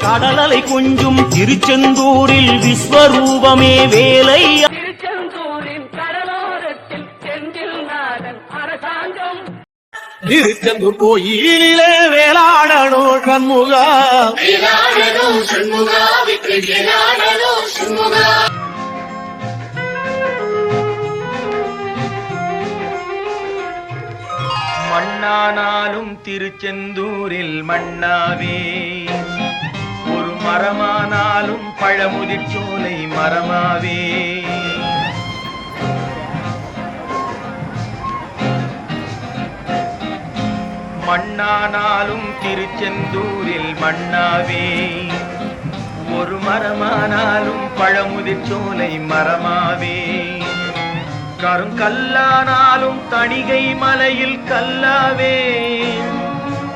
கடலலை கொஞ்சும் திருச்செந்தூரில் விஸ்வரூபமே வேலையா திருச்செந்தூரின் கடலோரத்தில் செந்தில் நாதன் அரசாங்கம். திருச்செந்தூர் கோயிலிலே வேளாடனோ கண்முகா சண்முகா சண்முகா. மண்ணானாலும் திருச்செந்தூரில் மண்ணாவே மரமானாலும் பழமுதிர்ச்சோலை மரமாவே. மண்ணானாலும் திருச்செந்தூரில் மண்ணாவே. ஒரு மரமானாலும் பழமுதிர்ச்சோலை மரமாவே. கருங்கல்லானாலும் தணிகை மலையில் கல்லாவே.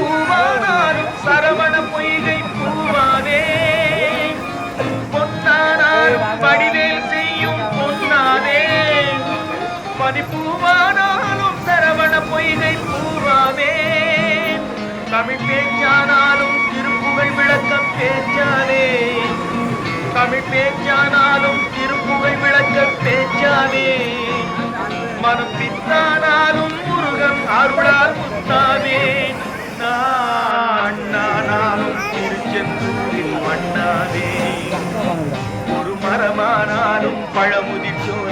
பூவானாரும் சரவண பொய்கை பூவானே பொன்னானாரும் படிவேல் செய்யும் பொன்னானே பனிப்பூவானாலும் சரவண பொய்கை பூவானே தமிழ் பேச்சானாலும் திருப்புகழ் விளக்கம் பேச்சானே தமிழ் பேச்சானாலும் திருப்புகழ் விளக்கம் பேச்சானே மனம் பித்தானாலும் முருகன் அருளால் மரமானாலும்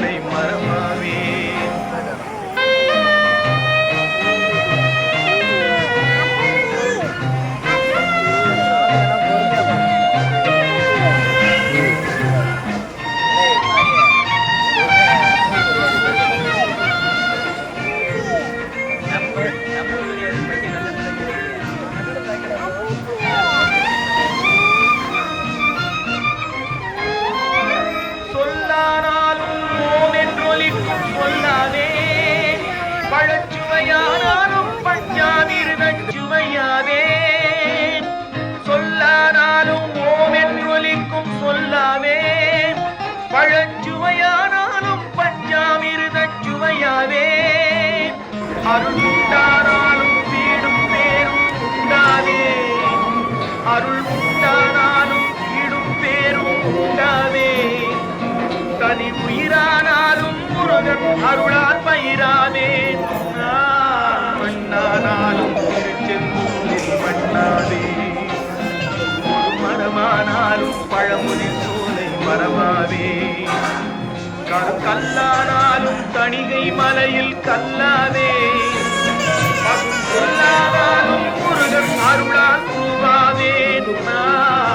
அருள் வீடும் பேரும் உண்டாவே அருள் வீடும் பேரும் உண்டாவே தனி உயிரானாலும் முருகன் அருளால் பயிராதே. நான் மண்ணானாலும் திருச்செந்தூரில் மண்ணாவே மரமானாலும் பழமுதி சோலை மரமாவே கல்லானாலும் தணிகை மலையில் கல்லாதே. பசும் முருகன் அருளால் பூவாவே நான்